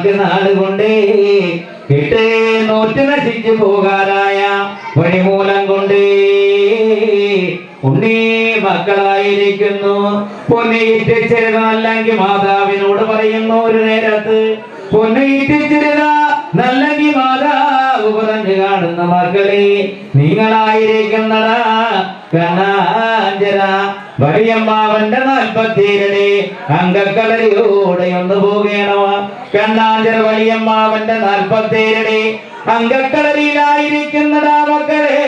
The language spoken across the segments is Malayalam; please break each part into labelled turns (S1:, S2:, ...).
S1: നാൾക്ക് നാളുകൊണ്ടേ കിട്ടേ നോറ്റ് നശിച്ചു പോകാറായ പണിമൂലം കൊണ്ടേ. ഉണ്ണി മക്കളായിരിക്കുന്നു. പൊന്നയിട്ടിച്ചിരുന്നല്ലെങ്കിൽ മാതാവിനോട് പറയുന്നു ഒരു നേരത്ത്. പൊന്നയിട്ടിച്ചിരുന്ന നല്ലെങ്കിൽ മാതാവ് പറഞ്ഞു കാണുന്ന മക്കളെ നിങ്ങളായിരിക്കുന്നടാ കണ്ണാഞ്ചര വലിയമ്മാവന്റെ നാൽപ്പത്തിരടി അങ്കക്കളരിയോടെ ഒന്ന് പോകണോ കണ്ണാഞ്ചർ വലിയമ്മാവന്റെ നാൽപ്പത്തിരടി അങ്കക്കളരിയിലായിരിക്കുന്നതാ മക്കളെ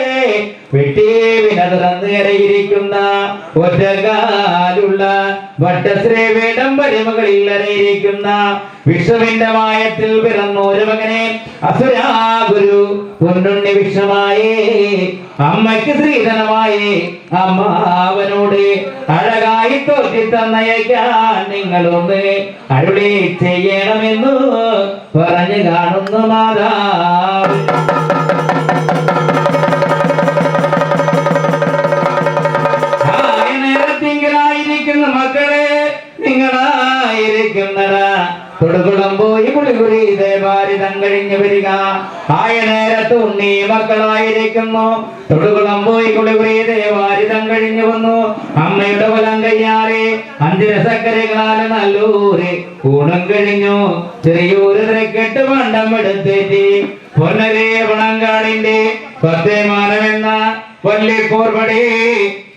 S1: വെട്ടിയേവിന തുറന്നേറിയിരിക്കുന്ന ഒറ്റകാലുള്ള വട്ടശ്രീ അറിയിരിക്കുന്ന വിഷുവിന്റെ മായത്തിൽ പിറന്ന മകനെ. അസുരാഗുരു പൊന്നുണ്ണി വിഷമായേ അമ്മയ്ക്ക് അമ്മ അമ്മാവനോട് അഴകായി തോറ്റി തന്നയക്കാൻ നിങ്ങളൊന്ന് അരുളി ചെയ്യണമെന്നു പറഞ്ഞു കാണുന്നു മാതാവ് കഴിഞ്ഞു വരിക. ആയ നേരത്ത് ഉണ്ണി മക്കളായിരിക്കുന്നു. തൊടുകുളം പോയി കുളികുളി ദേവാരിതം കഴിഞ്ഞു വന്നു. അമ്മയുടെ കുലം കയ്യാറെ. അഞ്ചര സക്കരകളാൽ നല്ലൂര് കൂടം കഴിഞ്ഞു. ചെറിയൊരു തിരക്കെട്ട് വണ്ടം എടുത്തേറ്റി. പൊന്നരേ പണങ്കാടിന്റെ പത്തേമാനമെന്ന വല്ലിപ്പോർപടി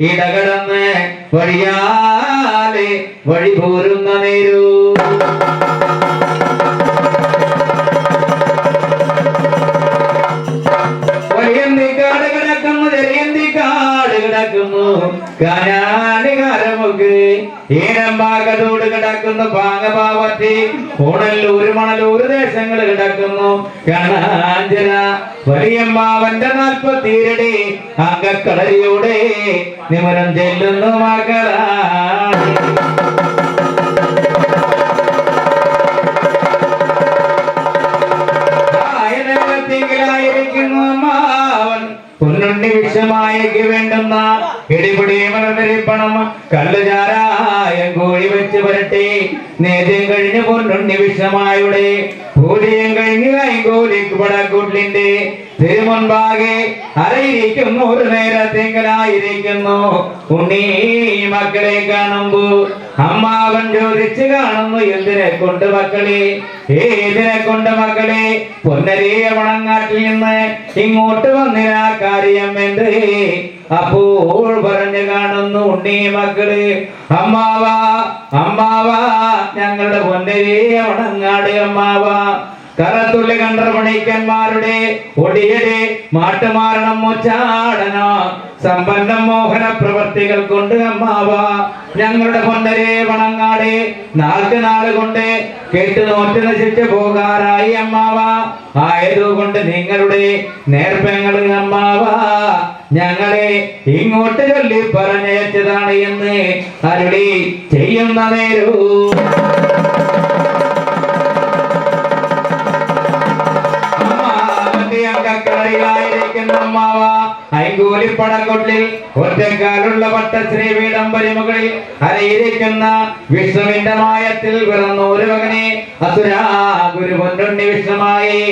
S1: ഇടകടന്ന് വഴിയാലെ വഴി പോരുന്ന നേരൂ കിടക്കുന്നു കനാലികാരമുക്ക് ഈനമ്പാകതോട് കിടക്കുന്നു പാകപാവത്തി. ഉണല്ലൂര് മണലൂര് ദേശങ്ങൾ കിടക്കുന്നു. കണാഞ്ചന വലിയമ്മാവന്റെ നാൽപ്പത്തിരടി അങ്കക്കളരിയുടെ നിമരം ചെല്ലുന്നു മകളാ. പൊന്നുണ്ണി വിഷമായേക്ക് വേണ്ടുന്ന ഇടിപിടി മറന്നിരിപ്പണം കല്ലുചാരായ കോഴി വെച്ച് വരട്ടെ നേദ്യം കഴിഞ്ഞ് പൊന്നുണ്ണി വിഷമായുടെ കഴിഞ്ഞ് കൈകോലിക്ക് പടക്കൂട്ടിന്റെ തിരുമുൻപാകെ അറിയിരിക്കുന്നു ഒരു നേരത്തെങ്കിലായിരിക്കുന്നു ഉണ്ണി മക്കളെ കാണുമ്പോ അമ്മാവൻ ചോദിച്ചു കാണുന്നു എന്തിനെ കൊണ്ട് മക്കളെ? ഏതിനെ കൊണ്ട് മക്കളെ? പൊന്നരിയ വണങ്ങാട്ടിൽ നിന്ന് ഇങ്ങോട്ട് വന്നിരാ കാര്യം എന്ത്? അപ്പോൾ പറഞ്ഞു കാണുന്നു ഉണ്ണി മക്കൾ അമ്മാവാ അമ്മാവാ ഞങ്ങളുടെ പൊന്നരേ വണങ്ങാട് അമ്മാവാ. കറത്തുള്ളി കണ്ടർമണിക്കന്മാരുടെ ഒടിയടെ മാട്ടുമാരണം മുച്ചാടനോ. സമ്പന്ന മോഹന പ്രവർത്തികൾ കൊണ്ട് അമ്മാവ ഞങ്ങളുടെ പൊന്നരെ വണങ്ങാടെ നാൾക്ക് നാൾ കൊണ്ട് കേട്ട് നോറ്റ് നശിച്ചു പോകാറായി അമ്മാവ. ആയതുകൊണ്ട് നിങ്ങളുടെ നേർപ്പങ്ങൾ അമ്മാവ ഞങ്ങളെ ഇങ്ങോട്ട് ചൊല്ലി പറഞ്ഞയച്ചതാണ് എന്ന് അരുളി ചെയ്യുന്ന നേരൂ. ഐകൂലിപ്പടക്കൊട്ടിൽ ഒറ്റക്കാലുള്ള പട്ടശ്രീ വീടം മുകളിൽ അരയിരിക്കുന്ന വിഷ്ണുവിന്റെ മായത്തിൽ പിറന്ന ഒരു മകനെ അസുരാ ഗുരു പൊന്നുണ്ണി വിഷ്ണുമായി.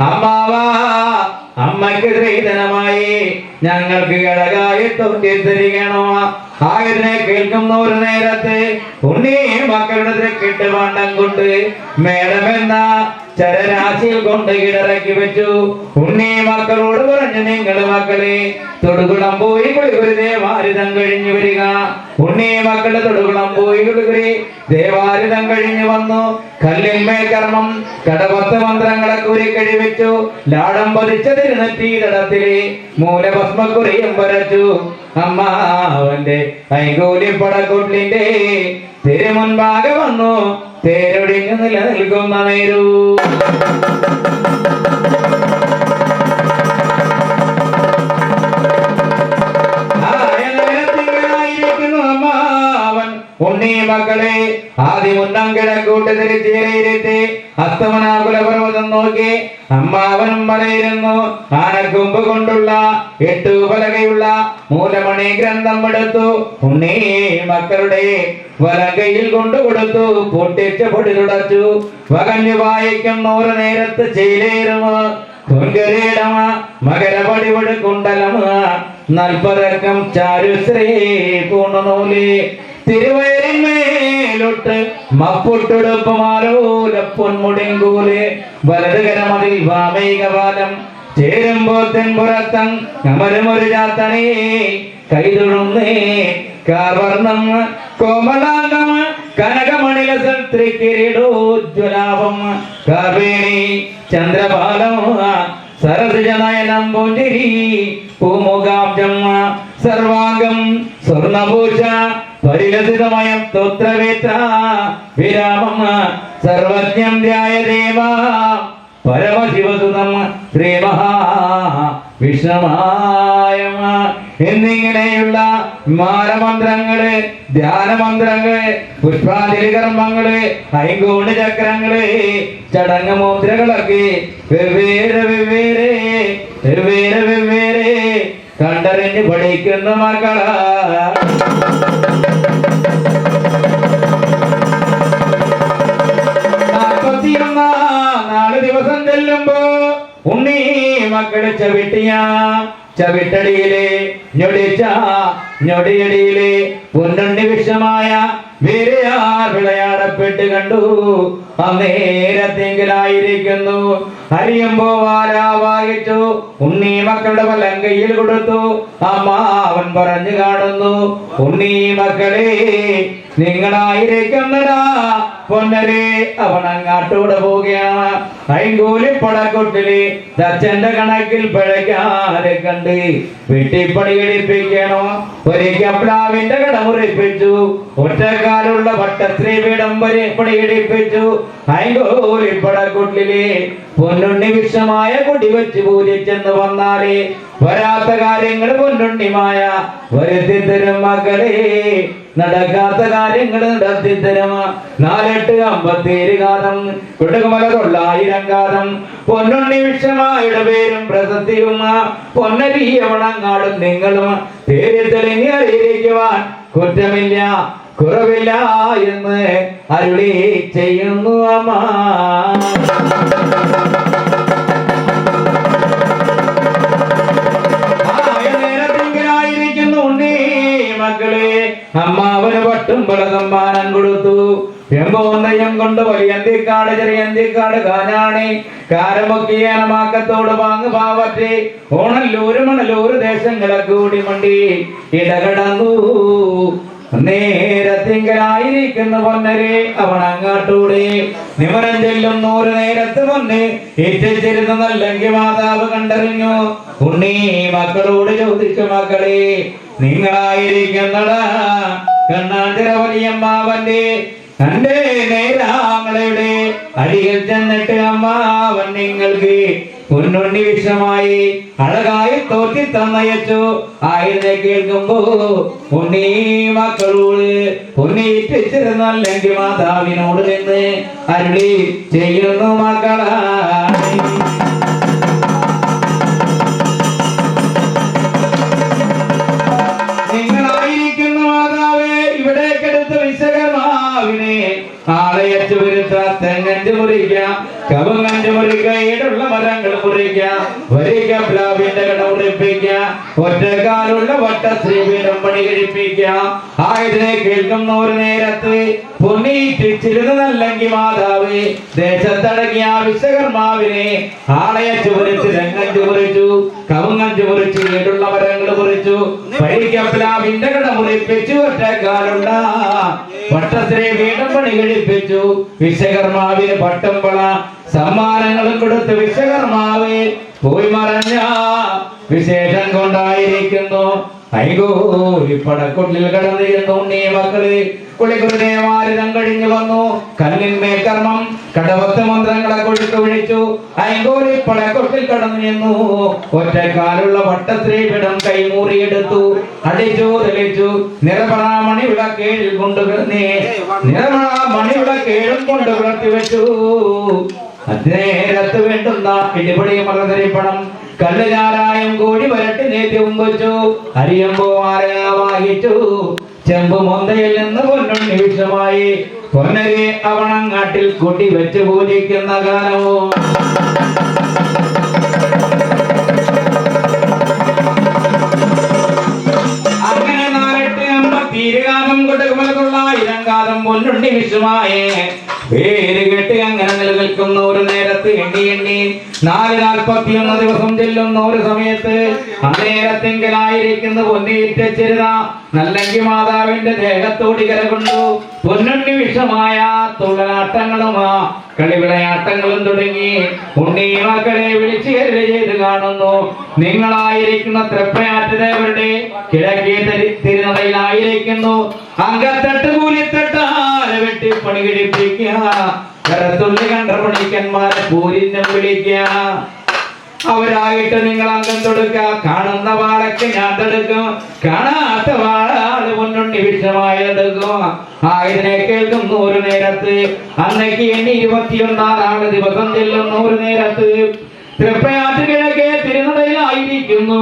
S1: അമ്മാവ അമ്മയ്ക്ക് സ്നേഹിതനമായി ഞങ്ങൾക്ക് തൊട്ടി തരികണോ? ആയതിനെ കേൾക്കുന്ന ഒരു നേരത്തെ ഉണ്ണി മക്കളുടെ കെട്ടുപാണ്ടം കൊണ്ട് മേടമെന്ന ചരരാശിയിൽ കൊണ്ട് കിടറക്കി വെച്ചു. ഉണ്ണി മക്കളോട് പറഞ്ഞു നിങ്ങൾ മക്കളെ തൊടുകുളം പോയി കൊടുക്കുരു ദേവാരിതം കഴിഞ്ഞു വരിക. ഉണ്ണി മക്കൾ തൊടുകുളം പോയി കുളികുരി ദേവാരിതം കഴിഞ്ഞു വന്നു. കല്ലിന്മേൽ കർമ്മം കടപത്ത് മന്ത്രങ്ങളെ കുരിക്കഴി കഴിവെച്ചു. ലാടം പതിച്ച തിരുനെറ്റിയിടത്തിലെ മൂലഭസ്മക്കുറിയും വരച്ചു അമ്മാവന്റെ ഐകോലി പടക്കൊട്ടിലിന്റെ തിരുമുൻപാകെ വന്നു തേരൊടിഞ്ഞു നിലനിൽക്കുന്ന നേരൂ ഉണ്ണി മക്കളെ ആദ്യം ഉന്നം കിഴക്കൂട്ട് തിരിച്ചേറിയിരുത്തി അസ്തമനാകുല പർവതം നോക്കി അമ്മാവനും വളരുന്നു ആനക്കൊമ്പ് കൊണ്ടുള്ള എട്ടു പലകയുള്ള മൂലമണി ഗ്രന്ഥം എടുത്തു. ഉണ്ണി മക്കളുടെ വലകയിൽ കൊണ്ടുകൊടുത്തു പൊട്ടിച്ച പൊടി തുടച്ചു. വകഞ്ഞു വായിക്കും നൂറ് നേരത്ത് ചെയ്തേറുമോ പൊൻകരീടമ മകരപടിപടി കുണ്ടലമ. നൽപതക്കം ചാരുശ്രീ പൂണനൂലി തിരുവയറിന്മേലൊട്ട് മപ്പൊട്ടുടുപ്പമാലോല പൊന്മുടിങ്കൂൽ വലതുകരമതിൽ വാമൈകപാലം ചേരുമ്പോൾ തെൻപുറത്തം അമരമൊരു ചാത്തനേ കൈതൊഴുന്നേ കാവർണം കോമലാംഗം കനകമണില കിരീടോജ്വലാഭം കാവേണി ചന്ദ്രപാലം സരസിജനയനം പൂമുഖാബ്ജം സർവാംഗം സ്വർണഭൂഷ പരിലസിതമയം സ്തോത്രവേത്ര വിരാമം സർവജ്ഞം ധ്യായ ദേവ പരമശിവസുതം ശ്രീമഹാ വിഷ്ണുമായ എന്നിങ്ങനെയുള്ള മാനമന്ത്രങ്ങൾ ധ്യാനമന്ത്രങ്ങൾ പുഷ്പാതിരി കർമ്മങ്ങൾ ഐകോണി ചക്രങ്ങൾ ചടങ്ങ് മുദ്രകളൊക്കെ വെവ്വേറെ വെവ്വേറെ വെവ്വേറെ വെവ്വേറെ കണ്ടറിഞ്ഞ് പഠിക്കുന്ന മക്കളാ. നാൽപ്പത്തിയൊന്നാം നാല് ദിവസം ചെല്ലുമ്പോ ഉണ്ണി മക്കളെ ചവിട്ടിയ ചവിട്ടടിയിലെ ഞൊടിച്ച ഞൊടിയടിയിലെ പൊന്നുണ്ണി വിഷമായ വീരയാർ വിളയാടപ്പെട്ട് കണ്ടു. അന്നേരത്തെങ്കിലായിരിക്കുന്നു. അറിയുമ്പോ വാരാ വായിച്ചു. ഉണ്ണി മക്കളുടെ വലം കയ്യിൽ കൊടുത്തു. അമ്മ അവൻ പറഞ്ഞു കാണുന്നു ഉണ്ണി മക്കളെ നിങ്ങളായിരിക്കുന്നടാ പൊന്നരെ അവൻ അങ്ങാട്ടൂടെ പോവുകയാണ് ഐങ്കൂലി പടക്കൊട്ടിൽ തച്ചന്റെ കണക്കിൽ പിഴയ്ക്കാതെ കണ്ട് വെട്ടിപ്പണി കഴിപ്പിക്കണോ ഒരിക്കൽ കട മുറിപ്പിച്ചു ഒറ്റക്കാലുള്ള ഭട്ടശ്രീ പീഠം വരെ പണി കഴിപ്പിച്ചു ഐങ്കൂലിപ്പടക്കൊട്ടിലെ പടക്കൊട്ടിൽ പൊന്നുണ്ണി വിഷമായ കുടി വെച്ച് പൂജിച്ചെന്ന് വന്നാലേ വരാത്ത കാര്യങ്ങൾ പൊന്നുണ്ണിമായ വരുത്തി തരും മകളെ. നടക്കാത്ത കാര്യങ്ങൾ നടത്തി തരും നാലെട്ട് അമ്പത്തേഴ് കാതം. കുടുകുമല തൊള്ളായിരം കാതം പൊന്നുണ്ണി വിഷമായുടെ പേരും പ്രസക്തിയും പൊന്നരിയവണങ്ങാടും നിങ്ങളും. തേരി തെളിഞ്ഞ് അറിയിക്കുവാൻ കുറ്റമില്ല കുറവില്ല എന്ന് അരുളി ചെയ്യുന്നു അമ്മ. എമ്പോന്നയം കൊണ്ട് വലിയന്തിക്കാട് ചെറിയന്തിക്കാട് കാനാണി കാരമൊക്കിയാനമാക്കത്തോട് വാങ്ങ് പാവറ്റി. ഓണല്ലൂര് മണലൂര് ദേശങ്ങളെ കൂടി മണ്ടി. ഇടകടന്നു. നേരത്തിങ്കലായിരിക്കുന്ന പൊന്നരെ അവൻ അങ്ങാട്ടൂടെ. നിമരം ചെല്ലും നൂറ് നേരത്ത് പൊന്ന് ഏറ്റിരുന്ന നല്ലെങ്കിൽ മാതാവ് കണ്ടറിഞ്ഞു. ഉണ്ണി മക്കളോട് ചോദിച്ചു മക്കളെ നിങ്ങളായിരിക്കുന്നടാ കണ്ണാഞ്ചിര വലിയമ്മാവന്റെ തന്റെ നേരാങ്ങളയുടെ അടിയിൽ ചെന്നിട്ട് അമ്മാവൻ നിങ്ങൾക്ക് പൊന്നുണ്ണി വിഷമായി അഴകായി തോറ്റി തന്നയച്ചു. ആയിരുന്നെ കേൾക്കുമ്പോ ഉണ്ണി മക്കളോട് ഉണ്ണീറ്റിച്ചിരുന്നല്ലെങ്കിൽ മാതാവിനോട് നിന്ന് അരുളി ചെയ്യുന്നു മക്കളാ. മുറിക്കാം കവുങ്ങഞ്ച് മുറിക്കുക ഈടുള്ള മരങ്ങൾ മുറിക്കാം. വരിക പ്ലാവിന്റെ കട മുറിപ്പിക്കാം. ഒറ്റക്കാലുള്ള വട്ട ശ്രീപീഠം പണി കഴിപ്പിക്കാം. ആയതിനെ കേൾക്കുന്ന ഒരു നേരത്ത്. പൊന്നീറ്റിച്ചിരുന്നതല്ലെങ്കിൽ മാതാവ് ദേശത്തടങ്ങിയ വിശ്വകർമാവിനെ ആളയ മുറിച്ച് രംഗം മുറിച്ചു കഴിപ്പിച്ചു വിശ്വകർമാവിന് പട്ടം പള സമ്മാനങ്ങളും കൊടുത്ത് വിശ്വകർമാവ്. പോയി മറഞ്ഞ വിശേഷം കൊണ്ടായിരിക്കുന്നു. വന്നു. കർമ്മം മന്ത്രങ്ങളെ വിളിച്ചു. ഒറ്റക്കാലുള്ള വട്ടശ്രീപിടം കൈമൂറിയെടുത്തു. അടിച്ചു തെളിച്ചു നിറപണ മണിവിളക്കേഴിൽ കൊണ്ടുകിടന്നേ നിറമണ മണിവിളക്കേഴും കൊണ്ട് വെച്ചു. നേരത്ത് വേണ്ടുന്ന ഇടിപൊടി മറന്നരിപ്പണം കല്ലുചാരായം കൂടി വരട്ടി നേദ്യവും വെച്ചു അരിയമ്പോ ആരവാഹിച്ചു ചെമ്പ് മൊന്തയിൽ നിന്ന് പൊന്നുണ്ണി വിഷമായി പൊന്നരെ അവണങ്ങാട്ടിൽ കൂട്ടി വെച്ച് പൂജിക്കുന്ന ഗാനവും. അങ്ങനെ നാലെട്ട് കൊണ്ട് കൊടുക്കുമലക്കുള്ള ഇരങ്കാതം പൊന്നുണ്ണി വിഷുമായേ പേര് കെട്ടി അങ്ങനെ നിലനിൽക്കുന്ന ഒരു നേരത്ത് എണ്ണി എണ്ണി നാല് നാൽപ്പത്തിയൊന്ന് ദിവസം ചെല്ലുന്ന ഒരു സമയത്ത് അന്നേരത്തെങ്കിലായിരിക്കുന്ന പൊന്നീറ്റച്ചിരുന്ന നല്ലെങ്കിൽ മാതാവിന്റെ ദേഹത്തോടി കരകൊണ്ടു പൊന്നുണ്ണി വിഷമായ തുള്ളലാട്ടങ്ങളും ആ കളിവിളയാട്ടങ്ങളും തുടങ്ങി ഉണ്ണി മക്കളെ വിളിച്ചു കരുതി ചെയ്ത് കാണുന്നു. നിങ്ങളായിരിക്കുന്ന തൃപ്പയാറ്റുദേവരുടെ കിഴക്കേ തിരി- തിരുനടയിലായിരിക്കുന്നു. അങ്കത്തട്ട് കൂലിത്തട്ടാല വെട്ടി പണി കഴിപ്പിക്കുക കരത്തുള്ളി കണ്ടപണിക്കന്മാരെ പൂരിനും വിളിക്കുക. അവരായിട്ട് നിങ്ങൾ അംഗം തൊടുക്കുക. കാണുന്ന വാളൊക്കെ ഞാൻ തടുക്കും. കാണാത്ത വാളാൾ മുന്നുണ്ണി വിഷമായി എടുക്കും. ആയിരനെ കേൾക്കുന്ന ഒരു നേരത്ത്. അന്നേക്ക് എണ്ണി ഇരുപത്തിയൊന്നാം നാല് ദിവസം ചെല്ലും നൂറ് നേരത്ത്. തൃപ്പയാറ്റ് കിഴക്കേ തിരുനടയിലായിരിക്കുന്നു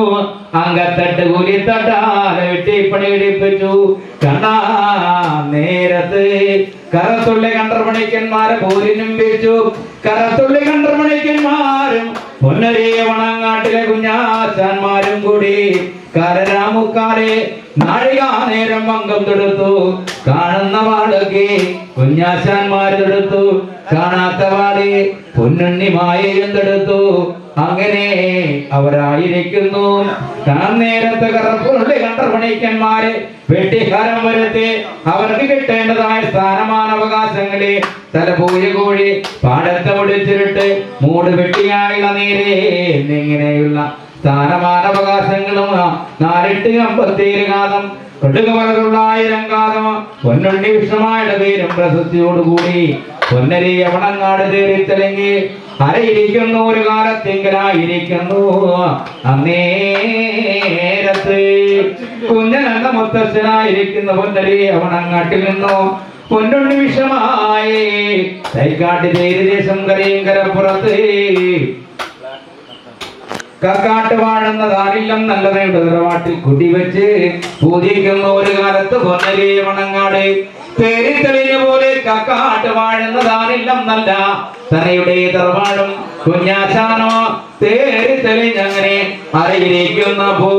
S1: അങ്കത്തട്ട് കൂലിത്തട്ടാല വെട്ടി പണി കഴിപ്പിച്ചു കണ്ടാ നേരത്ത് കറത്തുള്ളി കണ്ടർമണിക്കന്മാരെ പോരിനും വെച്ചു കറത്തുള്ളി കണ്ടർമണിക്കന്മാരും പൊന്നരിയ വണങ്ങാട്ടിലെ കുഞ്ഞാച്ചാന്മാരും കൂടി കരരാമുക്കാരെ നാഴികാ നേരം അംഗം തൊടുത്തു. കാണുന്ന വാളൊക്കെ കുഞ്ഞാശാന്മാർ തൊടുത്തു. കാണാത്ത വാളെ പൊന്നുണ്ണി തൊടുത്തു. അങ്ങനെ അവരായിരിക്കുന്നു. താൻ നേരത്തെ കറപ്പുള്ളി കണ്ടർമണിക്കന്മാരെ വെട്ടിക്കാരം വരുത്തി അവർക്ക് കിട്ടേണ്ടതായ സ്ഥാനമാനവകാശങ്ങളെ തലപൂയ കോഴി പാടത്തെ മുടിച്ചിട്ട് മൂട് വെട്ടിയായുള്ള നേരെ. എന്നിങ്ങനെയുള്ള സ്ഥാനമാനവകാശങ്ങളും നാലെട്ട് അമ്പത്തിയേഴ് കാതം കൊടുക്കുമലുള്ള ആയിരം കാതം പൊന്നുണ്ണി വിഷ്ണുമായുടെ പേരും പ്രശസ്തിയോടുകൂടി പൊന്നരി യവണങ്ങാട് തേറി തെളിങ്ങി അരയിരിക്കുന്ന ഒരു കാലത്തെങ്കിലായിരിക്കുന്നു. അന്നേരത്ത് കുഞ്ഞനെന്ന മുത്തച്ഛനായിരിക്കുന്ന പൊന്നരി അവൻ അങ്ങാട്ടിൽ നിന്നു. പൊന്നുണ്ണി വിഷമായി. തൈക്കാട്ടി തേരുദേശം കരയും കരപ്പുറത്ത്? കക്കാട്ട് വാഴുന്ന താരില്ലം നല്ലതയുടെ നിറവാട്ടിൽ കുടിവെച്ച് പൂജിക്കുന്ന ഒരു കാലത്ത് പൊന്നരി വണങ്ങാട് പേരിൽ തെളിഞ്ഞ പോലെ കക്കാട്ട് വാഴുന്ന താരില്ലം നല്ല. തനയുടെ തറവാടും കുഞ്ഞാശാനോ തേരി തെളിഞ്ഞങ്ങനെ അറിയിരിക്കുന്ന ഭൂ.